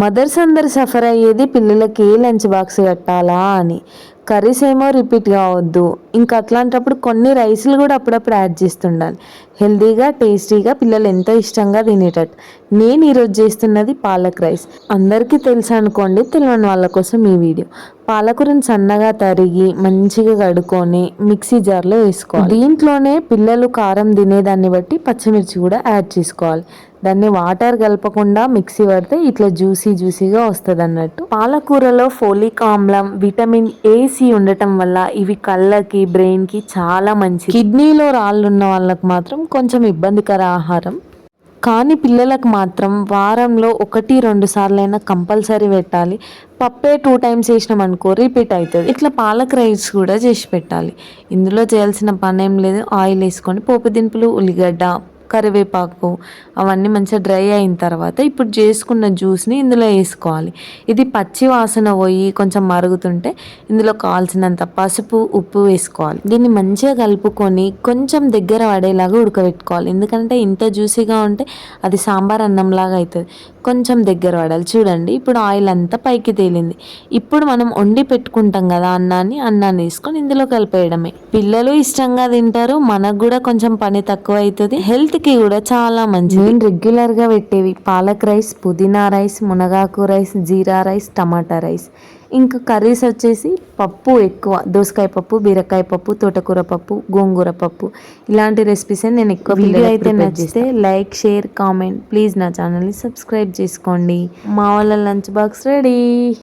Mothers అందరు suffer అయ్యేది పిల్లలకి లంచ్ బాక్స్ కట్టాలా అని. కర్రీస్ ఏమో రిపీట్ కావద్దు ఇంకా అట్లాంటప్పుడు కొన్ని రైస్లు కూడా అప్పుడప్పుడు యాడ్ చేస్తుండాలి. హెల్తీగా టేస్టీగా పిల్లలు ఎంతో ఇష్టంగా తినేటట్టు. నేను ఈరోజు చేస్తున్నది పాలక్ రైస్. అందరికీ తెలుసు అనుకోండి తెలియని వాళ్ళ కోసం ఈ వీడియో. పాలకూరని సన్నగా తరిగి మంచిగా కడుక్కొని మిక్సీ జార్లో వేసుకోవాలి. దీంట్లోనే పిల్లలు కారం తినేదాన్ని బట్టి పచ్చిమిర్చి కూడా యాడ్ చేసుకోవాలి. దాన్ని వాటర్ కలపకుండా మిక్సీ పడితే ఇట్లా జ్యూసీ జ్యూసీగా వస్తుంది అన్నట్టు పాలకూరలో ఫోలిక్ ఆమ్లం విటమిన్ ఏ తులసి ఉండటం వల్ల ఇవి కళ్ళకి బ్రెయిన్కి చాలా మంచి కిడ్నీలో రాళ్ళు ఉన్న వాళ్ళకి మాత్రం కొంచెం ఇబ్బందికర ఆహారం. కానీ పిల్లలకు మాత్రం వారంలో ఒకటి రెండు సార్లైనా కంపల్సరీ పెట్టాలి. పప్పే టూ టైమ్స్ వేసినాం అనుకో రిపీట్ అవుతుంది ఇట్లా పాలక్ రైస్ కూడా చేసి పెట్టాలి. ఇందులో చేయాల్సిన పని ఏం లేదు. ఆయిల్ వేసుకొని పోపు దినుపులు ఉల్లిగడ్డ కరివేపాకు అవన్నీ మంచిగా డ్రై అయిన తర్వాత ఇప్పుడు చేసుకున్న జ్యూస్ని ఇందులో వేసుకోవాలి. ఇది పచ్చి వాసన పోయి కొంచెం మరుగుతుంటే ఇందులో కావాల్సినంత పసుపు ఉప్పు వేసుకోవాలి. దీన్ని మంచిగా కలుపుకొని కొంచెం దగ్గర పడేలాగా ఉడకబెట్టుకోవాలి. ఎందుకంటే ఇంత జ్యూసీగా ఉంటే అది సాంబార్ అన్నంలాగా అవుతుంది. కొంచెం దగ్గర పడాలి. చూడండి ఇప్పుడు ఆయిల్ అంతా పైకి తేలింది. ఇప్పుడు మనం వండి పెట్టుకుంటాం కదా అన్నాన్ని అన్నాన్ని వేసుకొని ఇందులో కలిపేయడమే. పిల్లలు ఇష్టంగా తింటారు మనకు కూడా కొంచెం పని తక్కువ అవుతుంది. హెల్త్కి కూడా చాలా మంచిది. నేను రెగ్యులర్గా పెట్టేవి పాలక్ రైస్ పుదీనా రైస్ మునగాకు rice jeera rice tomato rice. ఇంకా కర్రీస్ వచ్చేసి పప్పు ఎక్కువ దోసకాయ పప్పు బీరకాయ పప్పు తోటకూర పప్పు గోంగూర పప్పు. ఇలాంటి రెసిపీస్ నేను ఎక్కువ వీడియో అయితే నచ్చితే లైక్ షేర్ కామెంట్. ప్లీజ్ నా ఛానల్ని సబ్స్క్రైబ్ చేసుకోండి. మా వాళ్ళ లంచ్ బాక్స్ రెడీ.